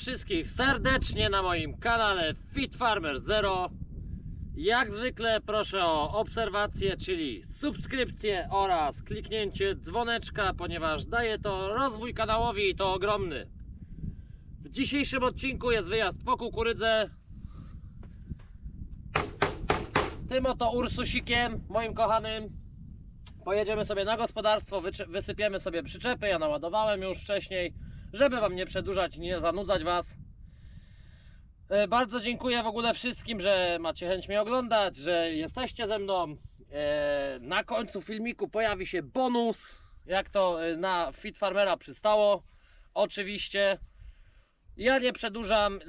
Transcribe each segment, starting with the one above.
Wszystkich serdecznie na moim kanale Fit Farmer Zero. Jak zwykle proszę o obserwację, czyli subskrypcję oraz kliknięcie dzwoneczka, ponieważ daje to rozwój kanałowi i to ogromny. W dzisiejszym odcinku jest wyjazd po kukurydzę. Tym oto Ursusikiem, moim kochanym. Pojedziemy sobie na gospodarstwo, wysypiemy sobie przyczepy. Ja naładowałem już wcześniej, żeby Wam nie przedłużać, nie zanudzać Was. E, Bardzo dziękuję w ogóle wszystkim, że macie chęć mnie oglądać, że jesteście ze mną. E, Na końcu filmiku pojawi się bonus, jak to e, na Fit Farmera przystało. Oczywiście. Ja nie przedłużam.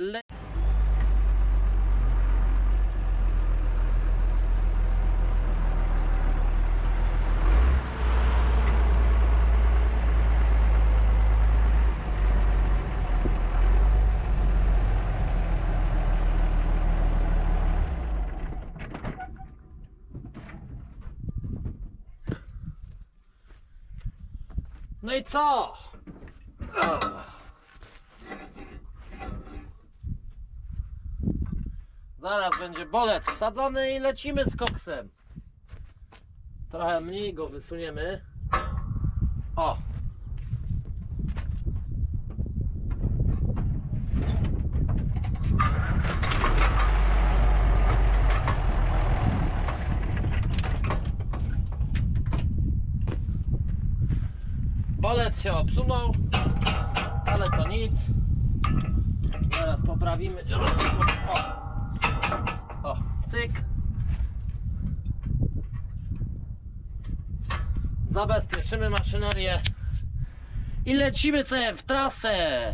No i co? Zaraz będzie bolec wsadzony i lecimy z koksem. Trochę mniej go wysuniemy. O! Bolec się obsunął, ale to nic. Zaraz poprawimy. O, o cyk. Zabezpieczymy maszynerię i lecimy sobie w trasę.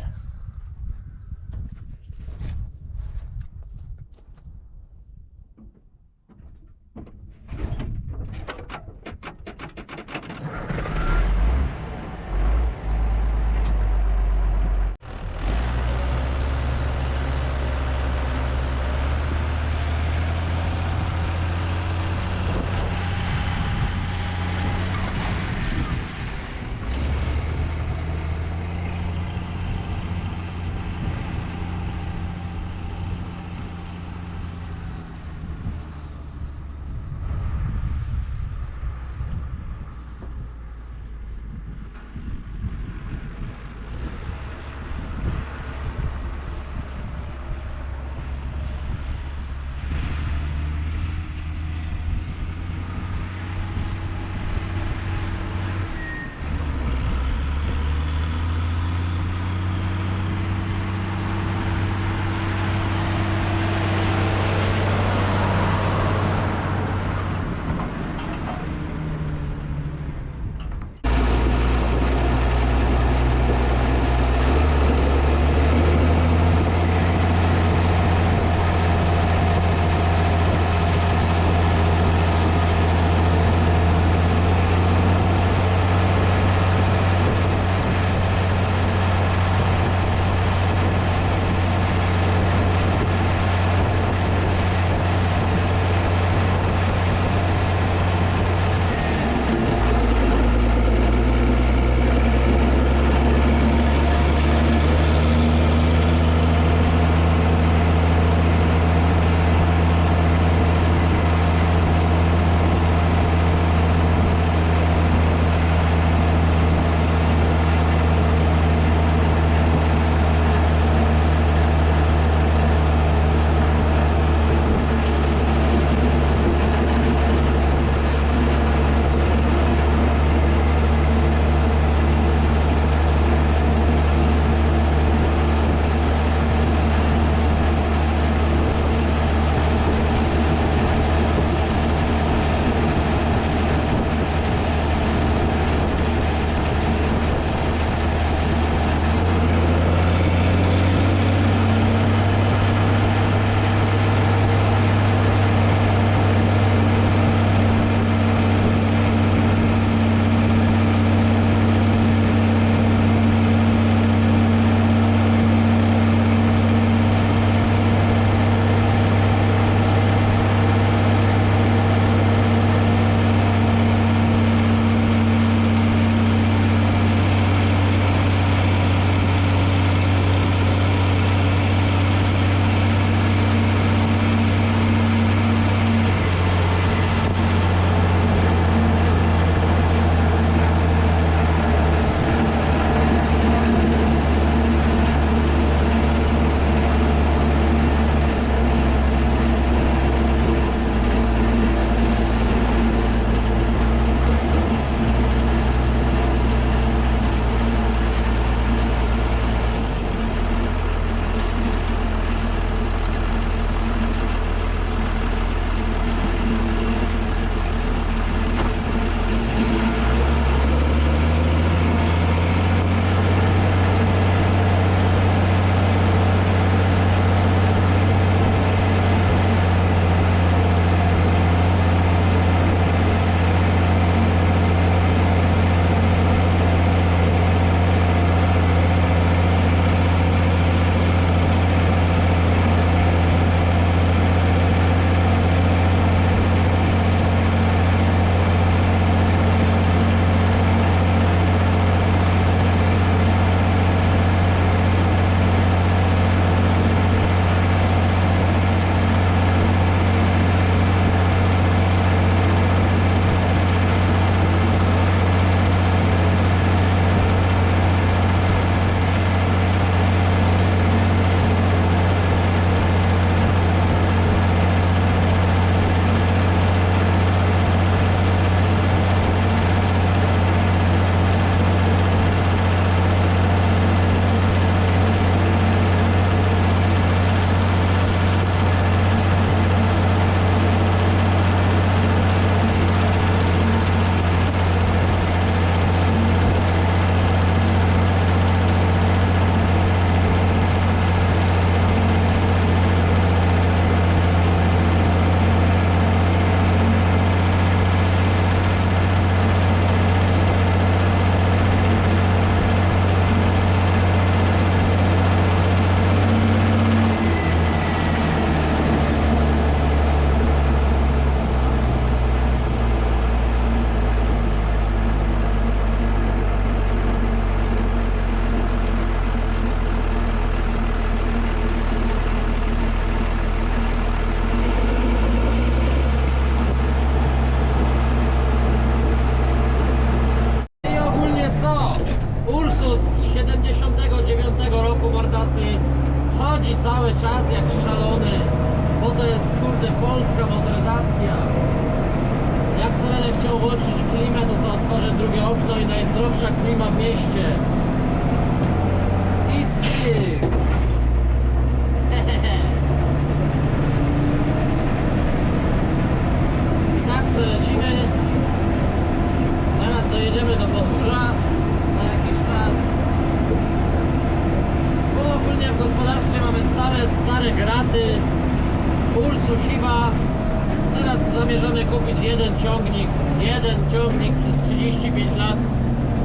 Zamierzamy kupić jeden ciągnik, jeden ciągnik przez 35 lat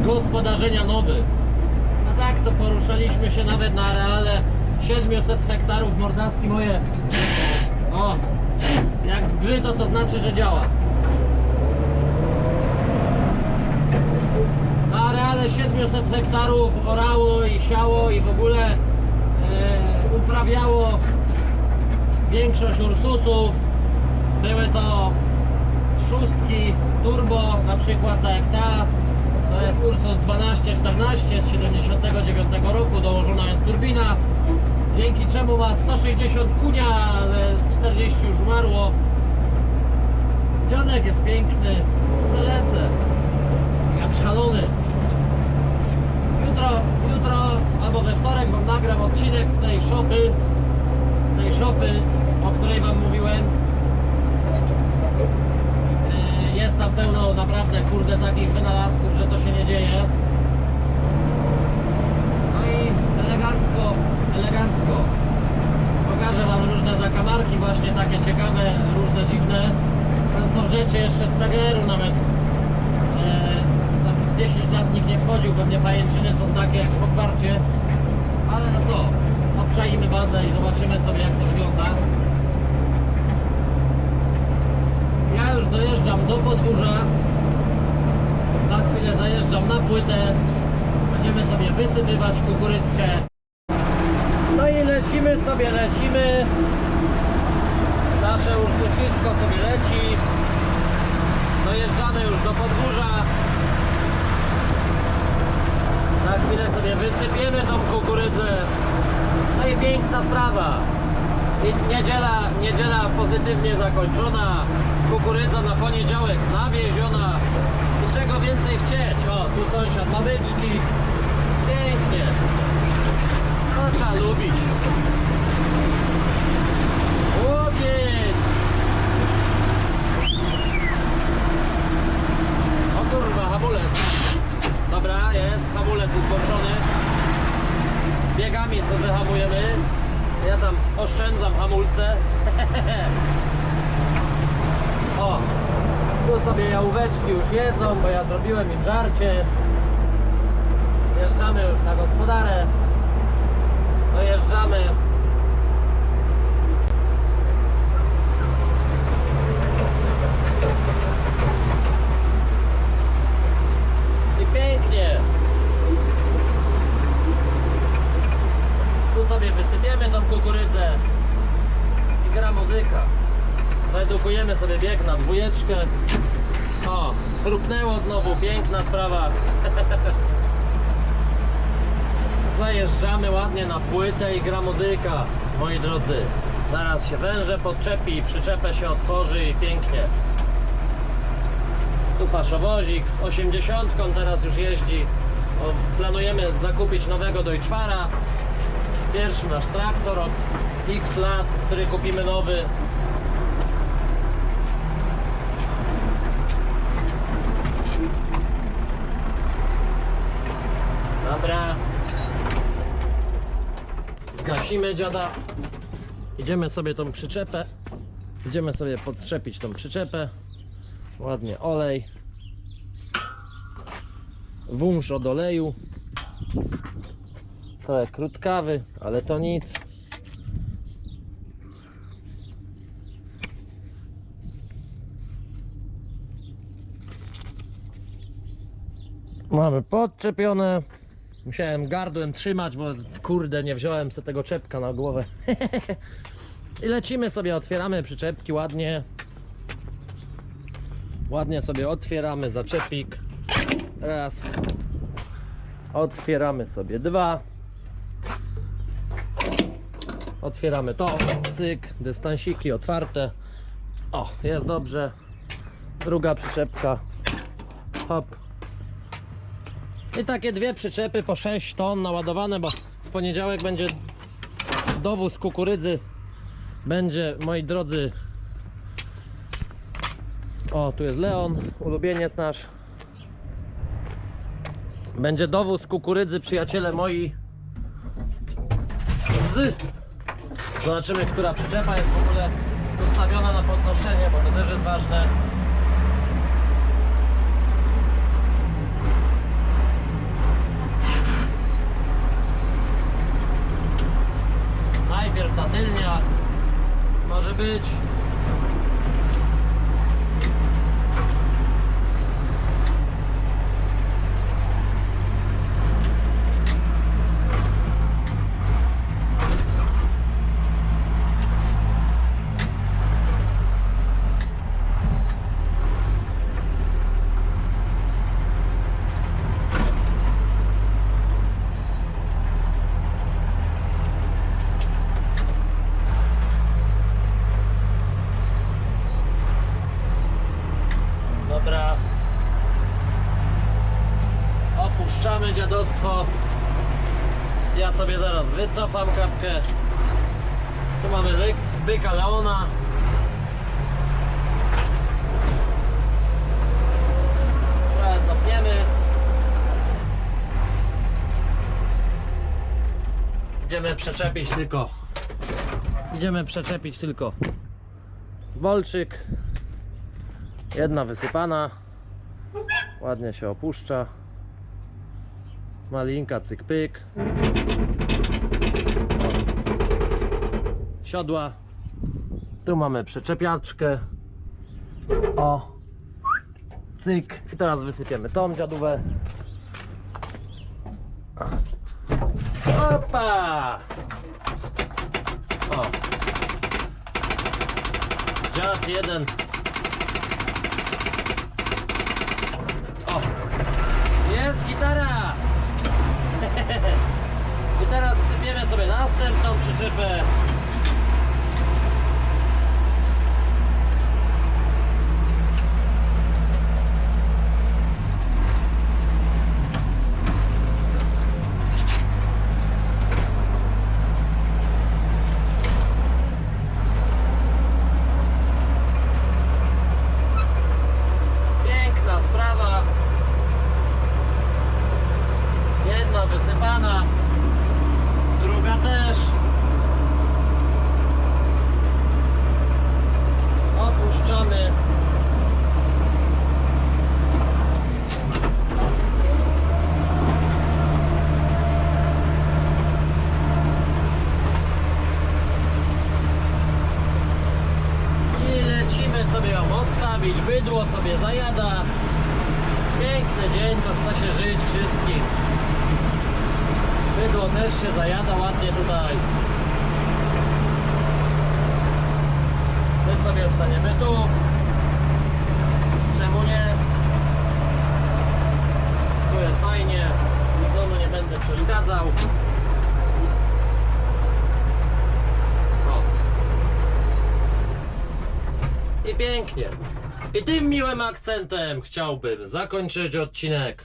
gospodarzenia nowy. A tak to poruszaliśmy się nawet na areale 700 hektarów mordaski moje. O, jak zgrzyto to znaczy, że działa. Na areale 700 hektarów orało i siało i w ogóle e, uprawiało większość Ursusów. Były to szóstki turbo, na przykład tak jak ta. To jest Ursus 1214 z 79 roku, dołożona jest turbina. Dzięki czemu ma 160 kunia, ale z 40 już umarło. Dziadek jest piękny, zalecę. Jak szalony. Jutro, jutro albo we wtorek wam nagram odcinek z tej szopy, z tej szopy, o której wam mówiłem. Yy, Jest tam pełno naprawdę kurde takich wynalazków, że to się nie dzieje. No i elegancko, elegancko. Pokażę wam różne zakamarki właśnie takie ciekawe, różne dziwne. Tam są rzeczy jeszcze z PGR-u nawet. Eee, tam z 10 lat nikt nie wchodził, pewnie pajęczyny są takie jak w Hogwarcie. Ale no co, obczajmy bazę i zobaczymy sobie jak to wygląda. Ja już dojeżdżam do podwórza. Za chwilę zajeżdżam na płytę. Będziemy sobie wysypywać kukurydzkę. No i lecimy sobie, lecimy. Nasze ursusisko sobie leci. Dojeżdżamy już do podwórza. Za chwilę sobie wysypiemy tą kukurydzę. No i piękna sprawa. I niedziela, niedziela pozytywnie zakończona. Kukurydza na poniedziałek nawieziona. Czego więcej chcieć? O, tu sąsiad ma byczki. Pięknie. No trzeba lubić. Łogień. O kurwa, hamulec. Dobra, jest, hamulec jest włączony. Biegami wyhamujemy. Ja tam oszczędzam hamulce. o, tu sobie jałóweczki już jedzą, bo ja zrobiłem im żarcie. Jeżdżamy już na gospodarę. Dojeżdżamy. I pięknie. Tu sobie wysypiemy tą kukurydzę i gra muzyka. Zaedukujemy sobie bieg na dwójeczkę. O, chrupnęło znowu, piękna sprawa. Zajeżdżamy ładnie na płytę i gra muzyka, moi drodzy. Zaraz się węże podczepi, przyczepę się otworzy i pięknie. Tu paszowozik z 80 teraz już jeździ. Planujemy zakupić nowego Deutschfara. Pierwszy nasz traktor od X lat, który kupimy nowy. Dobra. Zgasimy dziada. Idziemy sobie tą przyczepę. Idziemy sobie podczepić tą przyczepę. Ładnie olej. Wąż od oleju. Trochę krótkawy, ale to nic. Mamy podczepione. Musiałem gardłem trzymać, bo kurde nie wziąłem sobie tego czepka na głowę. I lecimy sobie, otwieramy przyczepki ładnie. Ładnie sobie otwieramy zaczepik. Raz. Otwieramy sobie dwa. Otwieramy to, cyk, dystansiki otwarte. O, jest dobrze. Druga przyczepka. Hop. I takie dwie przyczepy po 6 ton naładowane, bo w poniedziałek będzie dowóz kukurydzy. Będzie, moi drodzy. O, tu jest Leon, ulubieniec nasz. Będzie dowóz kukurydzy, przyjaciele moi. Z. Zobaczymy, która przyczepa jest w ogóle ustawiona na podnoszenie, bo to też jest ważne. Ta tylnia może być. Dobra. Opuszczamy dziadostwo. Ja sobie zaraz wycofam kapkę. Tu mamy byka Leona. Trochę cofniemy. Idziemy przyczepić tylko. Idziemy przyczepić tylko bolczyk. Jedna wysypana. Ładnie się opuszcza. Malinka, cyk pyk. Siodła. Tu mamy przyczepiaczkę. O. Cyk. I teraz wysypiemy tą dziadówę. Opa! O. Dziad jeden O! Jest gitara! I teraz sypiemy sobie następną przyczepę. Piękna sprawa. Jedna wysypana, druga też. Opuszczony. I lecimy sobie ją odstawić, bydło sobie zajada. Piękny dzień, to chce się żyć wszystkim. Bydło też się zajada ładnie tutaj. My sobie staniemy tu. Czemu nie? Tu jest fajnie. Nikomu nie będę przeszkadzał. O. I pięknie. I tym miłym akcentem chciałbym zakończyć odcinek.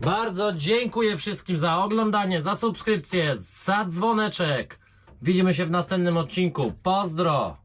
Bardzo dziękuję wszystkim za oglądanie, za subskrypcję, za dzwoneczek. Widzimy się w następnym odcinku. Pozdro!